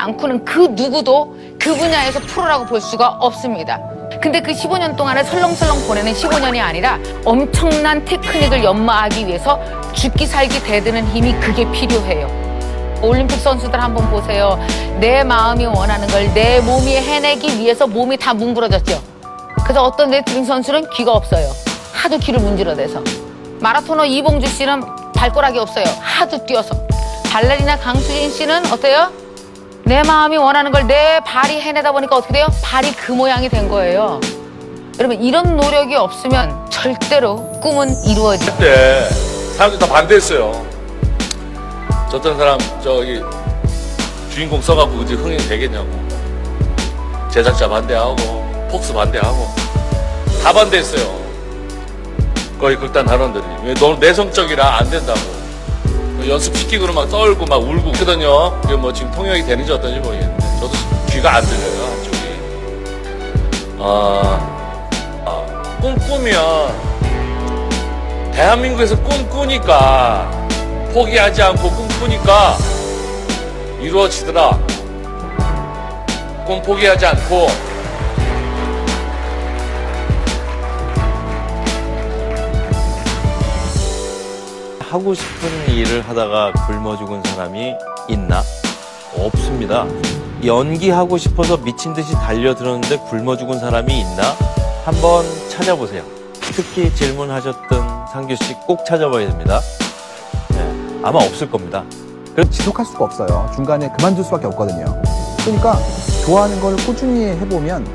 않고는 그 누구도 그 분야에서 프로라고 볼 수가 없습니다. 근데 그 15년 동안을 설렁설렁 보내는 15년이 아니라 엄청난 테크닉을 연마하기 위해서 죽기 살기 대드는 힘이 그게 필요해요. 올림픽 선수들 한번 보세요. 내 마음이 원하는 걸 내 몸이 해내기 위해서 몸이 다 뭉그러졌죠. 그래서 어떤 레슬링 선수는 귀가 없어요. 하도 귀를 문질러대서. 마라토너 이봉주 씨는 발가락이 없어요. 하도 뛰어서. 발레리나 강수진 씨는 어때요? 내 마음이 원하는 걸 내 발이 해내다 보니까 어떻게 돼요? 발이 그 모양이 된 거예요. 여러분 이런 노력이 없으면 절대로 꿈은 이루어지. 때 사람들이 다 반대했어요. 저 어떤 사람 저기 주인공 써갖고 어디 흥행 되겠냐고 제작자 반대하고 폭스 반대하고 다 반대했어요. 거의 극단 단원들이 왜 너무 내성적이라 안 된다고 연습 시키고는 막 떨고 막 울고 그러거든요. 그게 뭐 지금 통역이 되는지 어떤지 모르겠는데 저도 귀가 안 들려요 한쪽이. 아, 아 꿈꾸면 대한민국에서 꿈꾸니까 포기하지 않고 꿈꾸니까 이루어지더라. 꿈 포기하지 않고 하고 싶은 일을 하다가 굶어 죽은 사람이 있나? 없습니다. 연기하고 싶어서 미친 듯이 달려들었는데 굶어 죽은 사람이 있나? 한번 찾아보세요. 특히 질문하셨던 상규 씨 꼭 찾아봐야 됩니다. 네, 아마 없을 겁니다. 지속할 수가 없어요. 중간에 그만둘 수밖에 없거든요. 그러니까 좋아하는 걸 꾸준히 해보면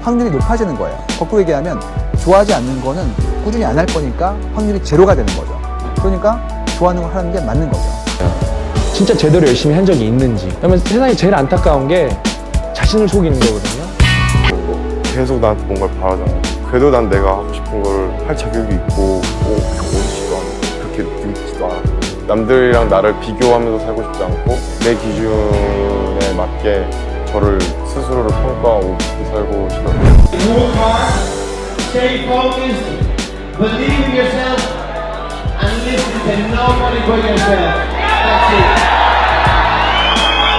확률이 높아지는 거예요. 거꾸로 얘기하면 좋아하지 않는 거는 꾸준히 안 할 거니까 확률이 제로가 되는 거죠. 그러니까 좋아하는 걸 하는 게 맞는 거죠. 진짜 제대로 열심히 한 적이 있는지. 왜냐면 세상에 제일 안타까운 게 자신을 속이는 거거든요. 계속 나한테 뭔가를 바라잖아. 그래도 난 내가 하고 싶은 걸 할 자격이 있고, 뭐, 원치도 않고, 그렇게 느끼지도 않아. 남들이랑 나를 비교하면서 살고 싶지 않고, 내 기준에 맞게 저를 스스로를 평가하고 살고 싶어요. Work hard, stay focused, believe in yourself, and listen to nobody but yourself. That's it.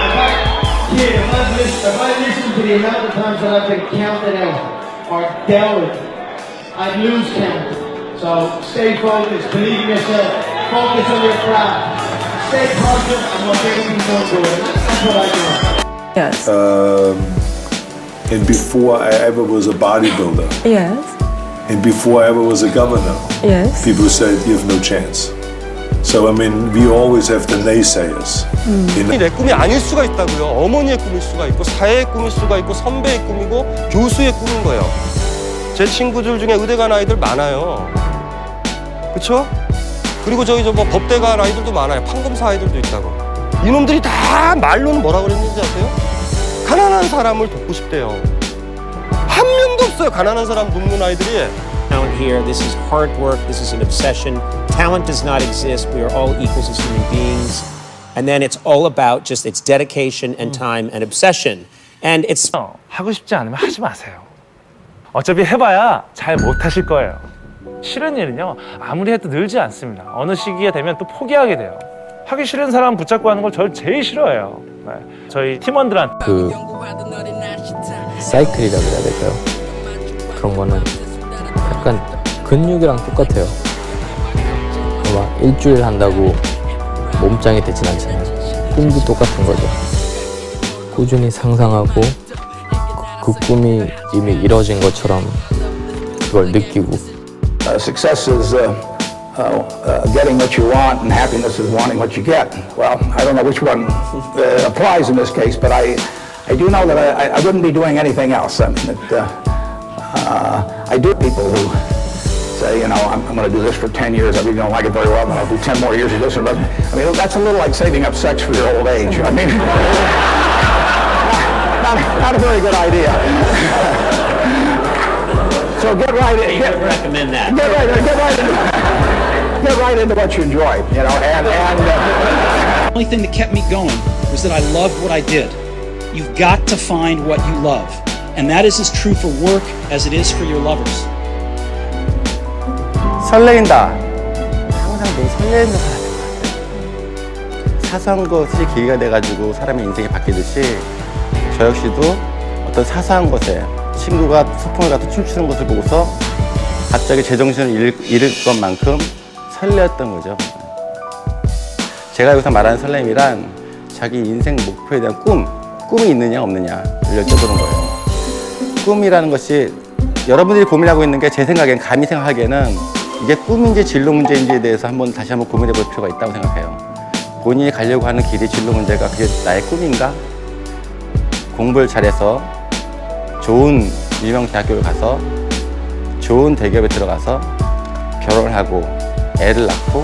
If I, kid, if I, listen, if I listen to the amount of times that I've been counted out or doubted, I'd lose count. So stay focused, believe in yourself, focus on your craft, stay positive, and we'll get even more good. That's what I do. Yes. Um, and before I ever was a bodybuilder, yes. and before I ever was a governor, Yes. people said you have no chance. So I mean, we always have the naysayers. You know? 내 꿈이 아닐 수가 있다고요. 어머니의 꿈일 수가 있고 사회의 꿈일 수가 있고 선배의 꿈이고 교수의 꿈인 거예요. 제 친구들 중에 의대 간 아이들 많아요. 그렇죠? 그리고 저기 저 뭐 법대 간 아이들도 많아요. 판검사 아이들도 있다고. 이놈들이 다 말로는 뭐라 그랬는지 아세요? 가난한 사람을 돕고 싶대요. 한 명도 없어요. 가난한 사람 돕는 아이들이. Talent here. This is hard work. This is an obsession. Talent does not exist. We are all equals as human beings. And then it's all about just its dedication and time and obsession. And it's 하고 싶지 않으면 하지 마세요. 어차피 해봐야 잘 못하실 거예요. 싫은 일은요, 아무리 해도 늘지 않습니다. 어느 시기에 되면 또 포기하게 돼요. 하기 싫은 사람 붙잡고 하는 걸저 제일 싫어해요. 네. 저희 팀원들한테 그 사이클이라고 해야 될까요? 그런 거는 약간 근육이랑 똑같아요. 막 일주일 한다고 몸짱이 되진 않잖아요. 꿈도 똑같은 거죠. 꾸준히 상상하고 그, 그 꿈이 이미 이뤄진 것처럼 그걸 느끼고 Uh, success is uh, uh, uh, getting what you want, and happiness is wanting what you get. Well, I don't know which one uh, applies in this case, but I, I do know that I, I wouldn't be doing anything else. I mean, it, uh, uh, I do people who say, you know, I'm, I'm going to do this for 10 years. I really don't like it very well, but I'll do 10 more years of this. Or that. I mean, that's a little like saving up sex for your old age. I mean, not, not a very good idea. So get right in. Get, recommend that. get right, get right into, get right into what you enjoy, you know, and, and uh, The only thing that kept me going was that I loved what I did. You've got to find what you love. And that is as true for work as it is for your lovers. 설레인다. 항상 늘 설레는 사람인 것 같아요. 사소한 것이 계기가 돼가지고 사람의 인생이 바뀌듯이 저 역시도 어떤 사소한 것에 친구가 소풍을 가서 춤추는 것을 보고서 갑자기 제정신을 잃, 잃을 것만큼 설레었던 거죠. 제가 여기서 말하는 설렘이란 자기 인생 목표에 대한 꿈, 꿈이 있느냐 없느냐를 여쭤보는 거예요. 꿈이라는 것이 여러분들이 고민하고 있는 게 제 생각엔 감히 생각하기에는 이게 꿈인지 진로 문제인지에 대해서 한번 다시 한번 고민해 볼 필요가 있다고 생각해요. 본인이 가려고 하는 길이 진로 문제가 그게 나의 꿈인가? 공부를 잘해서 좋은 유명 대학교를 가서 좋은 대기업에 들어가서 결혼을 하고 애를 낳고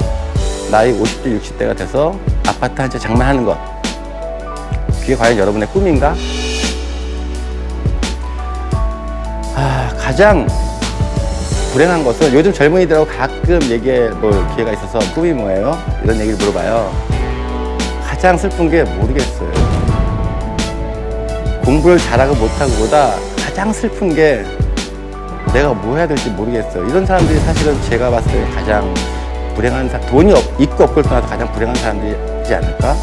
나이 50대 60대가 돼서 아파트 한 채 장만하는 것 그게 과연 여러분의 꿈인가? 아, 가장 불행한 것은 요즘 젊은이들하고 가끔 얘기해 볼 기회가 있어서 꿈이 뭐예요? 이런 얘기를 물어봐요. 가장 슬픈 게 모르겠어요. 공부를 잘하고 못하고보다 가장 슬픈 게 내가 뭐 해야 될지 모르겠어요. 이런 사람들이 사실은 제가 봤을 때 가장 불행한 사 돈이 없, 있고 없고를 떠나서 가장 불행한 사람들이지 않을까?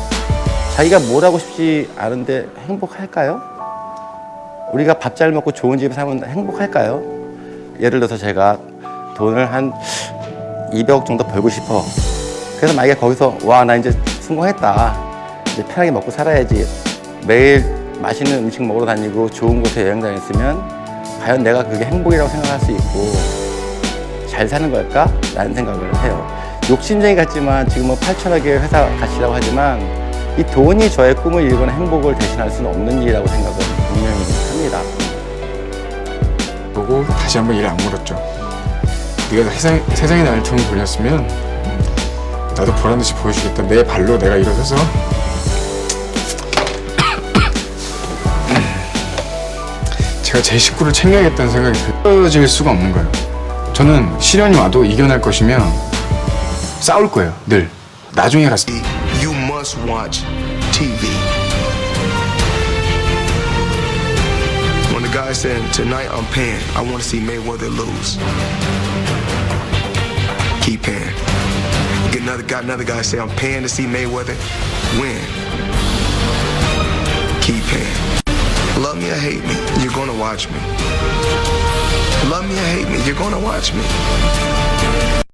자기가 뭘 하고 싶지 않은데 행복할까요? 우리가 밥 잘 먹고 좋은 집에 사면 행복할까요? 예를 들어서 제가 돈을 한 200억 정도 벌고 싶어. 그래서 만약에 거기서 와 나 이제 성공했다. 이제 편하게 먹고 살아야지. 매일 맛있는 음식 먹으러 다니고 좋은 곳에 여행 다녔으면 과연 내가 그게 행복이라고 생각할 수 있고 잘 사는 걸까? 라는 생각을 해요. 욕심쟁이 같지만 지금은 8천억의 회사 가치라고 하지만 이 돈이 저의 꿈을 이루거나 행복을 대신할 수는 없는 일이라고 생각은 분명히 합니다. 보고 다시 한번 일을 안 물었죠. 네가 세상, 세상에 나를 통 돌렸으면 나도 보란 듯이 보여주겠다. 내 발로 내가 일어서서 제가 제 식구를 챙겨야겠다는 생각이 떨어질 수가 없는 거예요. 저는 시련이 와도 이겨낼 것이면 싸울 거예요. 늘. 나중에 가서 You must watch TV. The guy said, Tonight I'm paying, I want to see Mayweather lose. Keep paying. Get another guy, another guy say, I'm paying to see Mayweather win. Keep paying. Love me or hate me, you're gonna watch me. Love me or hate me, you're gonna watch me.